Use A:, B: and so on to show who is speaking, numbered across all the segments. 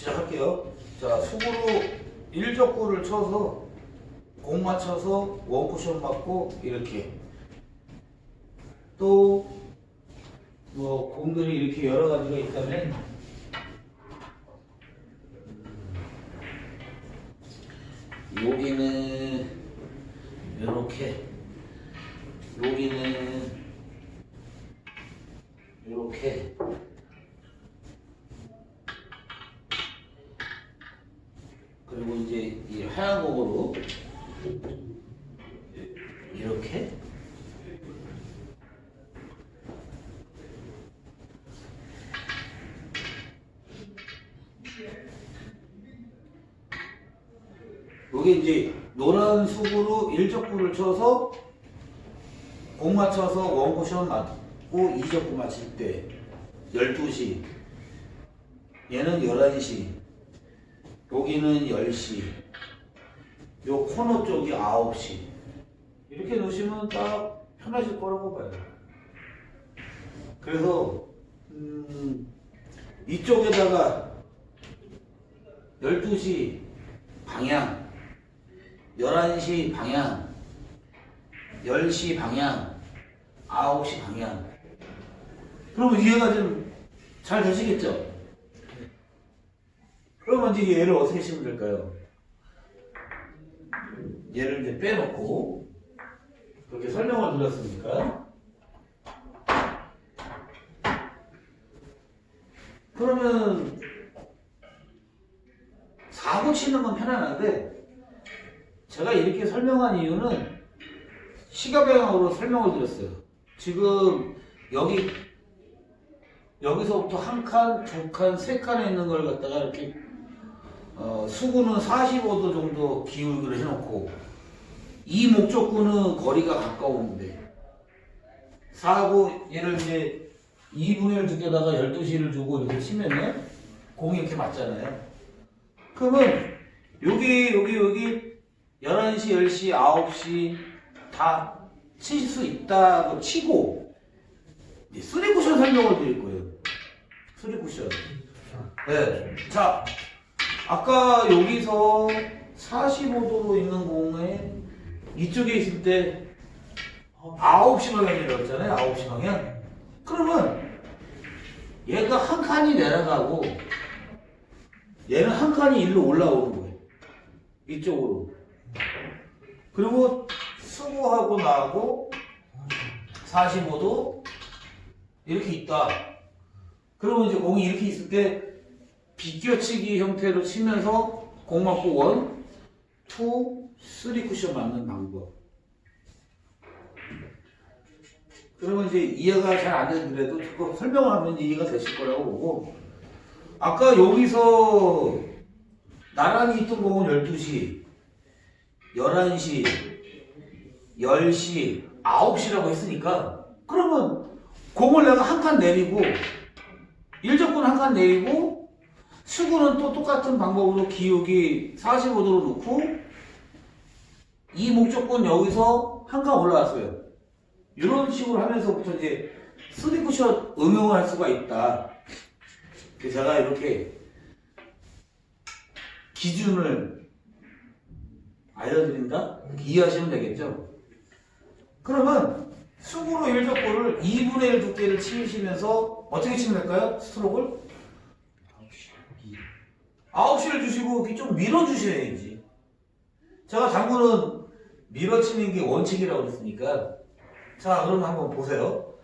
A: 시작할게요. 자, 수구로 일적구를 쳐서 공 맞춰서 원쿠션 맞고 이렇게 또 뭐 공들이 이렇게 여러 가지가 있다면 여기는 이렇게 여기는 이렇게 그리고 이제 이 하얀 공으로 이렇게 여기 이제 노란 수구로 일적구를 쳐서 공 맞춰서 원쿠션 맞고 이적구 맞힐 때 12시 얘는 11시 여기는 10시 요 코너 쪽이 9시. 이렇게 놓으시면 딱 편하실 거라고 봐요. 그래서 음, 이쪽에다가 12시 방향 11시 방향 10시 방향 9시 방향. 그러면 이해가 좀 잘 되시겠죠? 그러면 이제 얘를 어떻게 치면 될까요? 얘를 이제 빼놓고 그렇게 설명을 드렸으니까 그러면 사고 치는 건 편안한데 제가 이렇게 설명한 이유는 시각방향으로 설명을 드렸어요. 지금 여기 여기서부터 한 칸, 두 칸, 세 칸에 있는 걸 갖다가 이렇게 어, 수구는 45도 정도 기울기를 해놓고 이 목적구는 거리가 가까운데 사고 얘를 이제 2분의 1 두께다가 12시를 주고 이렇게 치면은 공이 이렇게 맞잖아요. 그러면 여기 여기 여기 11시, 10시, 9시 다 치실 수 있다고 치고 이제 쓰리 쿠션 설명을 드릴 거예요. 쓰리 쿠션. 네. 자, 아까 여기서 45도로 있는 공에 이쪽에 있을 때 9시 방향이라고 했잖아요. 9시 방향. 그러면 얘가 한 칸이 내려가고 얘는 한 칸이 일로 올라오는 거예요. 이쪽으로. 그리고 수구하고 나하고 45도 이렇게 있다. 그러면 이제 공이 이렇게 있을 때 비껴치기 형태로 치면서 공 맞고 원, 투, 쓰리 쿠션 맞는 방법. 그러면 이제 이해가 잘 안 되더라도 자꾸 설명을 하면 이해가 되실 거라고 보고 아까 여기서 나란히 있던 공은 12시, 11시, 10시, 9시라고 했으니까 그러면 공을 내가 한 칸 내리고 일적분 한칸 내리고 수구는 또 똑같은 방법으로 기울기 45도로 놓고 이 목적분 여기서 한 칸 올라왔어요. 이런 식으로 하면서부터 이제 쓰리 쿠션 응용을 할 수가 있다. 그래서 제가 이렇게 기준을 알려드린다? 이해하시면 되겠죠? 그러면 수구로 일적구를 2분의 1 두께를 치시면서 어떻게 치면 될까요? 스트로크를? 9시를 주시고 좀 밀어주셔야지. 제가 당구는 밀어치는 게 원칙이라고 그랬으니까 자 그럼 한번 보세요.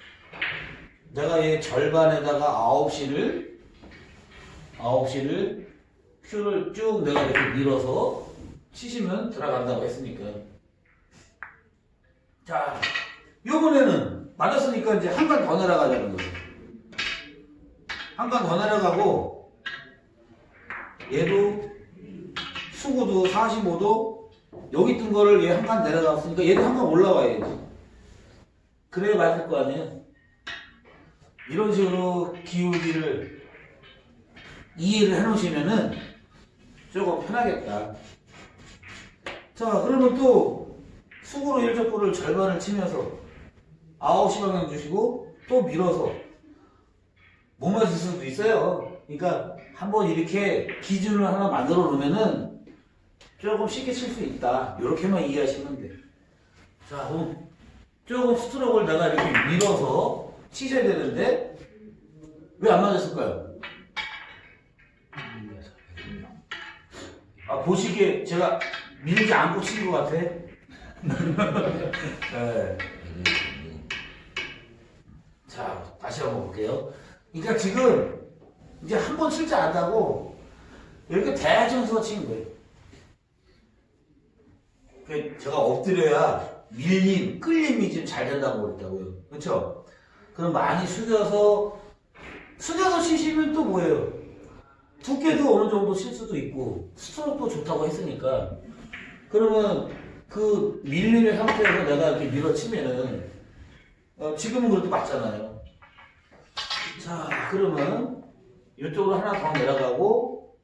A: 내가 얘 절반에다가 9시를 9시를 큐를 쭉 내가 이렇게 밀어서 치시면 들어간다고 했으니까 자 요번에는 맞았으니까 이제 한 칸 더 내려가자는 거죠. 한 칸 더 내려가고 얘도 수구도 45도 여기 뜬 거를 얘 한 칸 내려갔으니까 얘도 한 칸 올라와야지. 그래야 맞을 거 아니에요. 이런 식으로 기울기를 이해를 해 놓으시면은 조금 편하겠다. 자, 그러면 또 수구로 일적구를 절반을 치면서 9시 방향 주시고 또 밀어서 못 맞을 수도 있어요. 그러니까 한번 이렇게 기준을 하나 만들어 놓으면은 조금 쉽게 칠 수 있다. 이렇게만 이해하시면 돼. 자, 그럼 조금 스트로크를 내가 이렇게 밀어서 치셔야 되는데 왜 안 맞았을까요? 아, 보시기에 제가 밀지 않고 친 것 같아. 네. 자, 다시 한번 볼게요. 그러니까 지금 이제 한번칠줄 안다고 이렇게 대충 서 치는 거예요. 그 제가 엎드려야 밀림, 끌림이 좀잘 된다고 그랬다고요. 그렇죠? 그럼 많이 숙여서 숙여서 치시면 또 뭐예요? 두께도 어느 정도 칠 수도 있고 스트로크도 좋다고 했으니까 그러면 그 밀림의 상태에서 내가 이렇게 밀어치면은 어, 지금은 그래도 맞잖아요. 자 그러면 이쪽으로 하나 더 내려가고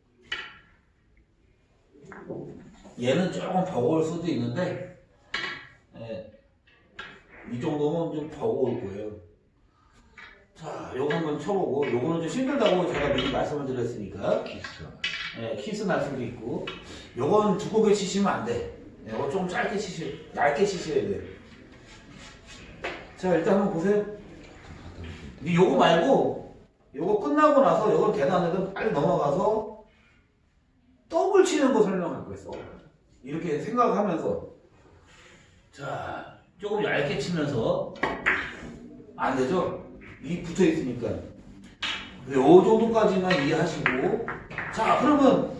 A: 얘는 조금 버거울 수도 있는데 예, 이 정도면 좀 버거울 거예요. 자, 요거 한번 쳐보고 요거는 좀 힘들다고 제가 미리 말씀을 드렸으니까 예, 키스 날 수도 있고 요건 두껍게 치시면 안 돼. 예, 요거 좀 짧게 치시, 얇게 치셔야 돼. 자, 일단 한번 보세요. 근데 요거 말고 요거 끝나고 나서 요건 대단해도 빨리 넘어가서 더블 치는 거 설명할 거였어. 이렇게 생각하면서 자 조금 얇게 치면서 안 되죠? 이 붙어 있으니까 요 정도까지만 이해하시고 자 그러면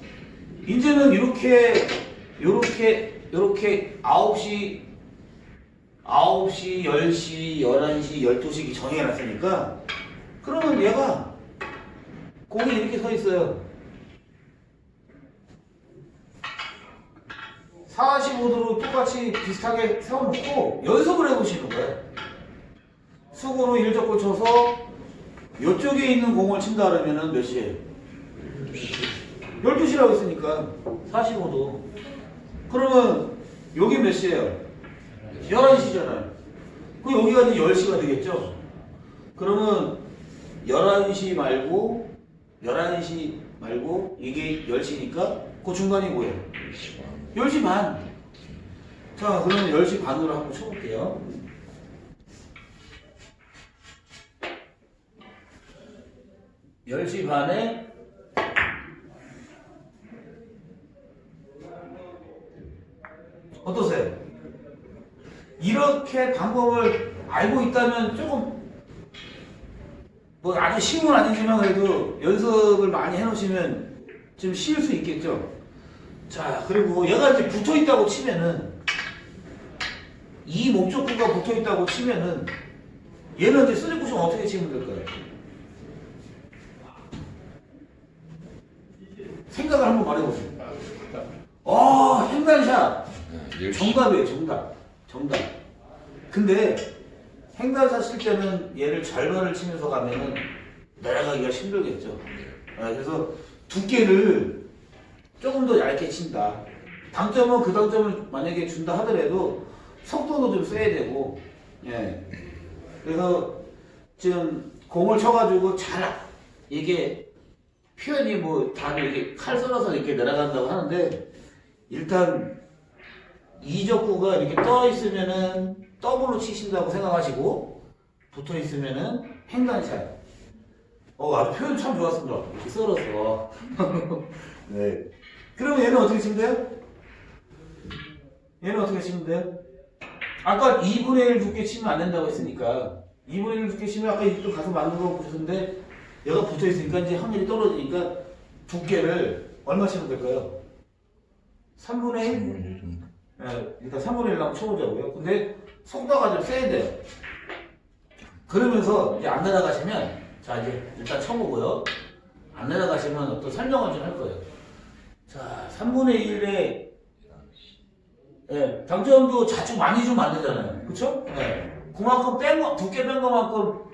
A: 이제는 이렇게 요렇게 요렇게 9시 9시 10시 11시 12시 정해놨으니까 그러면 얘가 공이 이렇게 서 있어요 45도로 똑같이 비슷하게 세워놓고 연습을 해보시는 거예요. 수구로 일적 고 쳐서 이쪽에 있는 공을 친다 그러면은 몇 시에요? 12시라고 했으니까 45도. 그러면 여기 몇 시에요? 11시잖아요. 그 여기가 이제 10시가 되겠죠? 그러면 11시 말고 11시 말고 이게 10시니까 그 중간이 뭐예요? 10시 반. 자, 그러면 10시 반으로 한번 쳐볼게요. 열시 반에 어떠세요? 이렇게 방법을 알고 있다면 조금 뭐 아주 쉬운 건 아니지만 그래도 연습을 많이 해놓으시면 좀 쉬울 수 있겠죠? 자, 그리고 얘가 이제 붙어 있다고 치면은 이 목적구가 붙어 있다고 치면은 얘는 이제 쓰리 쿠션 어떻게 치면 될까요? 생각을 한번 말해보세요. 어, 횡단샷. 정답이에요, 정답. 정답. 근데 횡단샷 칠 때는 얘를 절반을 치면서 가면은 내려가기가 힘들겠죠. 아, 그래서 두께를 조금 더 얇게 친다. 당점은 그 당점을 만약에 준다 하더라도 속도도 좀 써야 되고, 예. 그래서 지금 공을 쳐가지고 잘 이게 표현이 뭐 다들 이게 칼 썰어서 이렇게 내려간다고 하는데 일단 이적구가 이렇게 떠 있으면은 더블로 치신다고 생각하시고 붙어 있으면은 횡단샷. 어, 아주 표현 참 좋았습니다. 이렇게 썰어서. 네. 그러면 얘는 어떻게 치면 돼요? 얘는 어떻게 치면 돼요? 아까 2분의 1 두께 치면 안 된다고 했으니까 2분의 1 두께 치면 아까 이쪽 가서 맞는 거 보셨는데 얘가 붙어 있으니까 이제 확률이 떨어지니까 두께를 얼마 치면 될까요? 3분의 1? 네, 일단 3분의 1 한번 쳐보자고요. 근데 속도가 좀 세야 돼요. 그러면서 이제 안 내려가시면 자 이제 일단 쳐보고요. 안 내려가시면 어떤 설명을 좀 할 거예요. 자 3분의 1에 예, 당점도 자주 많이 안 되잖아요. 그쵸? 예. 그만큼 뺀 거, 두께 뺀 거만큼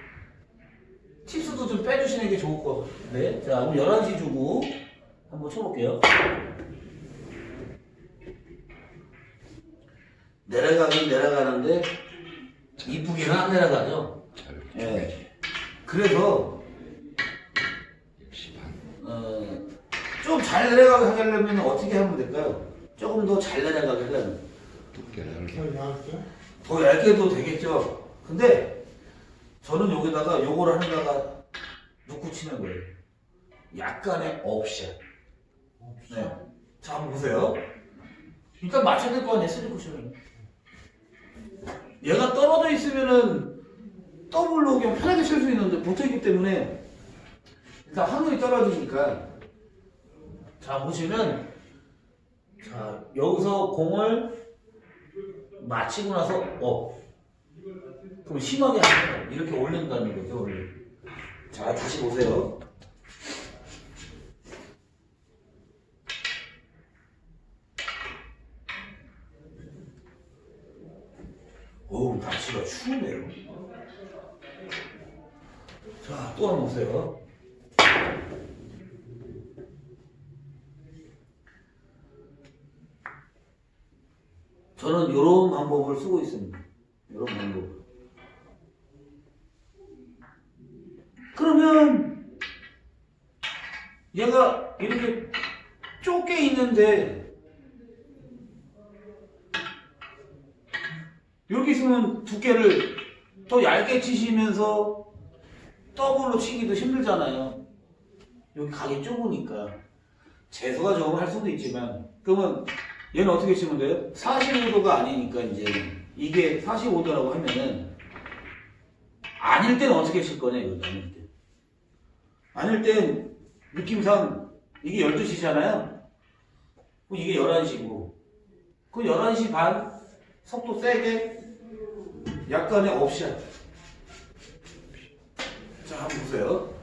A: 팁스도 좀 빼주시는 게 좋을 것 같은데. 자, 그럼 11시 주고 한번 쳐볼게요. 내려가긴 내려가는데 이쁘게는 안 내려가죠. 예. 그래서 어, 좀 잘 내려가게 하려면 어떻게 하면 될까요? 조금 더 잘 내려가게 하려면
B: 두께 얇게
C: 더 얇게?
A: 더 얇게도 되겠죠. 근데 저는 여기다가 요거를 하나다가 놓고 치는 거예요. 약간의 업샷. 네. 자, 한번 보세요. 일단 맞춰야 될 거 아니에요, 쓰리 쿠션을. 얘가 떨어져 있으면은 더블로 그냥 편하게 칠 수 있는데 붙어 있기 때문에 일단 하늘이 떨어지니까 자, 보시면 자, 여기서 공을 맞히고 나서 업. 그럼 심하게 이렇게 올린다는 거죠. 자, 다시 보세요. 어우, 날씨가 추우네요. 자, 또 한번 보세요. 저는 이런 방법을 쓰고 있습니다. 이런 방법. 그러면 얘가 이렇게 좁게 있는데 이렇게 있으면 두께를 더 얇게 치시면서 더블로 치기도 힘들잖아요. 여기 각이 좁으니까. 재수가 적으면 할 수도 있지만. 그러면 얘는 어떻게 치면 돼요? 45도가 아니니까 이제 이게 45도라고 하면은 아닐 때는 어떻게 칠 거냐 이거죠 아닐 때. 아닐 땐 느낌상 이게 12시잖아요. 이게 11시고. 그 11시 반 속도 세게 약간의 옵션. 자 한번 보세요.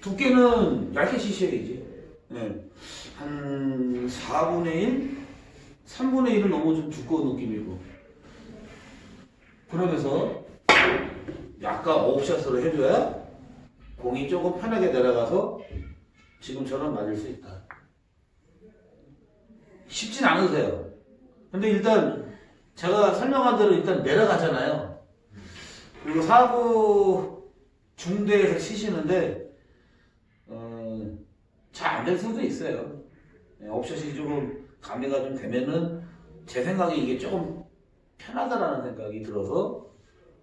A: 두께는 얇게 치셔야지. 네. 한 4분의 1? 3분의 1은 너무 좀 두꺼운 느낌이고. 그러면서 약간 옵샷으로 해줘야 공이 조금 편하게 내려가서 지금처럼 맞을 수 있다. 쉽진 않으세요. 근데 일단 제가 설명한 대로 일단 내려가잖아요 그리고 사구 중대에서 치시는데 어, 잘 안 될 수도 있어요 네, 옵샷이 조금 가미가 좀 되면은 제 생각에 이게 조금 편하다라는 생각이 들어서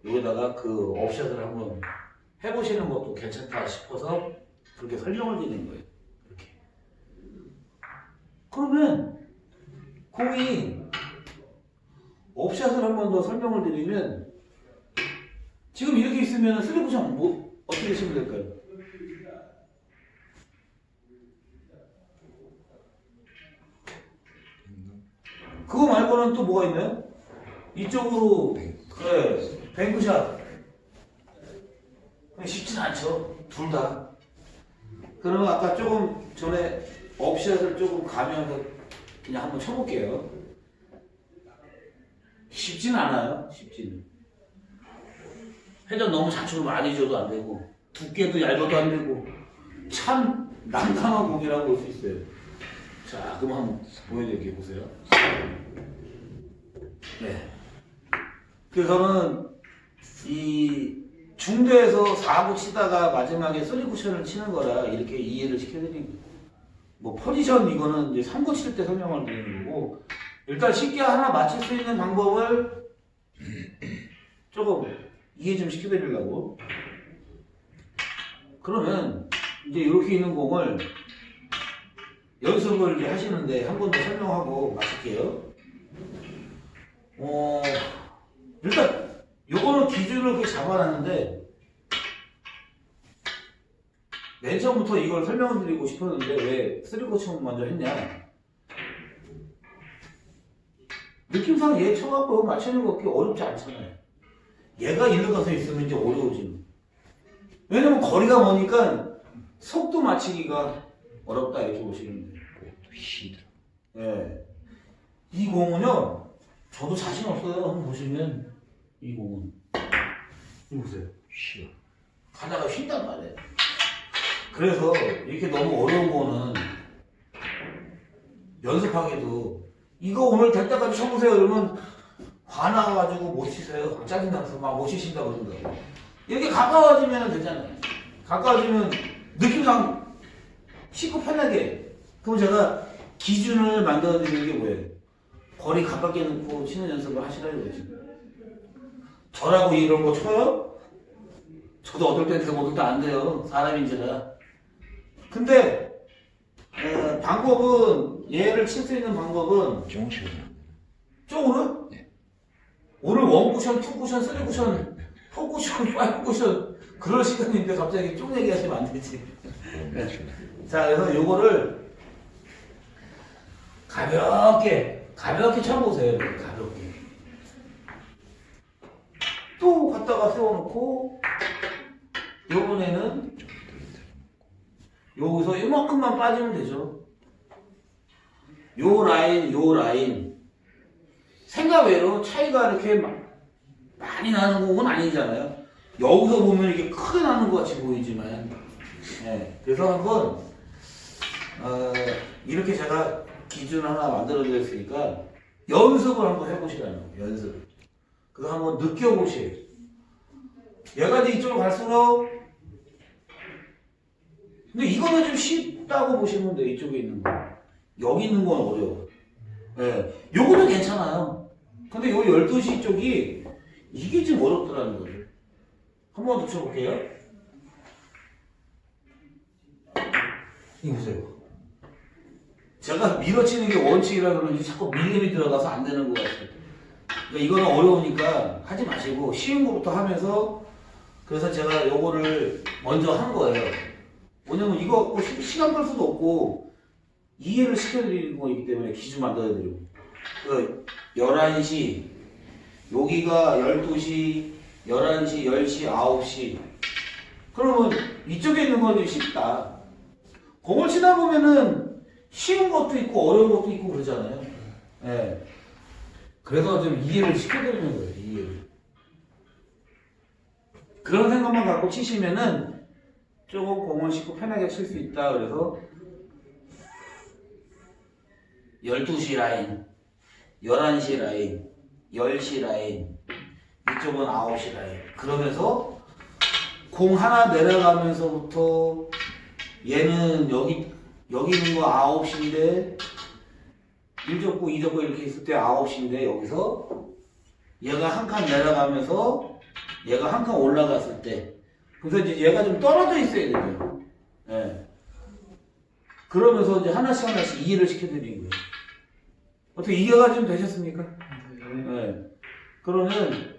A: 여기다가 그 옵샷을 한번 해보시는 것도 괜찮다 싶어서 그렇게 설명을 드리는 거예요. 이렇게. 그러면 공이 옵샷을 한 번 더 설명을 드리면 지금 이렇게 있으면 쓰리쿠션 뭐 어떻게 치면 될까요? 그거 말고는 또 뭐가 있나요? 이쪽으로 그래 뱅크샷. 쉽진 않죠. 둘 다. 그러면 아까 조금 전에 업샷을 조금 가면서 그냥 한번 쳐볼게요. 쉽진 않아요 쉽지는 회전 너무 좌측으로 많이 줘도 안 되고 두께도 얇아도 안 되고 참 난감한 공이라고 볼 수 있어요 자 그럼 한번 보여드릴게요 보세요 네. 그래서는 이 중대에서 4구 치다가 마지막에 3 쿠션을 치는 거라 이렇게 이해를 시켜드린 거예요. 뭐 포지션 이거는 이제 3구 칠 때 설명을 드리는 거고 일단 쉽게 하나 맞출 수 있는 방법을 조금 이해 좀 시켜드리려고. 그러면 이제 이렇게 있는 공을 연습을 이제 하시는데 한 번 더 설명하고 마칠게요. 어, 일단 요거는 기준을 그렇게 잡아놨는데 맨 처음부터 이걸 설명을 드리고 싶었는데 왜 쓰리코칭 먼저 했냐? 느낌상 얘 쳐갖고 맞추는 거 그렇게 어렵지 않잖아요 얘가 일로 가서 있으면 이제 어려워지는 왜냐면 거리가 머니까 속도 맞추기가 어렵다 이렇게 보시면 돼요
B: 시들
A: 예. 이 공은요, 저도 자신 없어요. 한번 보시면, 이 공은. 이거 보세요.
B: 쉬어
A: 가다가 휜단 말이에요. 그래서 이렇게 너무 어려운 거는 연습하기도, 이거 오늘 될 때까지 쳐보세요. 그러면 화나가지고 못 치세요. 짜증나서 막못 치신다 그러더라고요. 이렇게 가까워지면 되잖아요. 가까워지면 느낌상 치고 편하게. 그럼 제가 기준을 만들어 드리는 게 뭐예요? 거리 가깝게 놓고 치는 연습을 하시라 이거지. 저라고 이런 거 쳐요? 저도 어떨 때 되고 어떨 때 안 돼요. 사람인지라. 근데 어, 방법은 얘를 칠 수 있는 방법은
B: 정식으로.
A: 쪽으로
B: 네.
A: 오늘 원 쿠션, 투 쿠션, 쓰리 쿠션, 포 쿠션, 파이브 쿠션 그럴 시간인데 갑자기 쪽 얘기하시면 안 되지. 자, 그래서 요거를 가볍게, 가볍게 쳐보세요. 이렇게 가볍게. 또 갖다가 세워놓고, 요번에는 여기서 이만큼만 빠지면 되죠. 요 라인, 요 라인. 생각 외로 차이가 이렇게 막 많이 나는 공은 아니잖아요. 여기서 보면 이게 크게 나는 것 같이 보이지만. 네, 그래서 한번 어, 이렇게 제가 기준 하나 만들어 드렸으니까 연습을 한번 해보시라는 거예요. 연습. 그래서 한번 느껴보세요. 얘가 이쪽으로 갈수록 근데 이거는 좀 쉽다고 보시면 돼요. 이쪽에 있는 거. 여기 있는 건 어려워. 예. 요거는 괜찮아요. 근데 요 12시 쪽이 이게 좀 어렵더라는 거죠. 한 번 더 쳐볼게요. 이거 보세요. 제가 밀어치는 게 원칙이라 그런지 자꾸 밀림이 들어가서 안 되는 것 같아요. 그러니까 이거는 어려우니까 하지 마시고 쉬운 거부터 하면서 그래서 제가 요거를 먼저 한 거예요. 왜냐면 이거 시- 시간 끌 수도 없고 이해를 시켜드리는 거이기 때문에 기준 만들어드리고 그 11시 여기가 12시 11시 10시 9시. 그러면 이쪽에 있는 건좀 쉽다. 공을 치다 보면은 쉬운 것도 있고 어려운 것도 있고 그러잖아요. 예. 그래서 좀 이해를 시켜드리는 거예요 이해를. 그런 생각만 갖고 치시면은 조금 공을 싣고 편하게 칠 수 있다 그래서 12시 라인 11시 라인 10시 라인 이쪽은 9시 라인 그러면서 공 하나 내려가면서부터 얘는 여기 여기 있는 거 9시인데 1접구 2접구 이렇게 있을 때 9시인데 여기서 얘가 한 칸 내려가면서 얘가 한 칸 올라갔을 때 그래서 이제 얘가 좀 떨어져 있어야 돼요. 예. 그러면서 이제 하나씩 하나씩 이해를 시켜드리는 거예요. 어떻게 이해가 좀 되셨습니까? 네. 그러면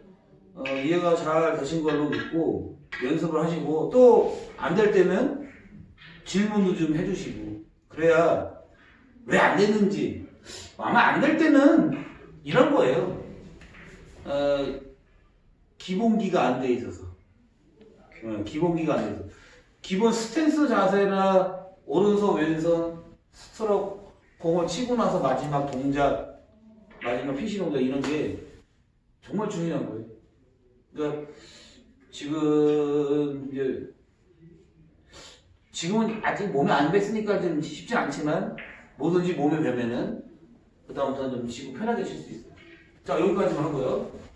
A: 어, 이해가 잘 되신 걸로 믿고 연습을 하시고 또 안 될 때는 질문도 좀 해주시고 그래야 왜안 되는지 아마 안 될 때는 이런 거예요. 어, 기본기가 안 돼 있어서 어, 기본기가 안 돼 있어서 기본 스탠스 자세나 오른손 왼손 스트로크 공을 치고 나서 마지막 동작, 마지막 피시 동작 이런 게 정말 중요한 거예요. 그러니까 지금 이제 지금은 아직 몸에 안 뱄으니까 좀 쉽지 않지만 뭐든지 몸에 배면은 그다음부터는 좀 치고 편하게 칠수 있어요. 자 여기까지만 하고요.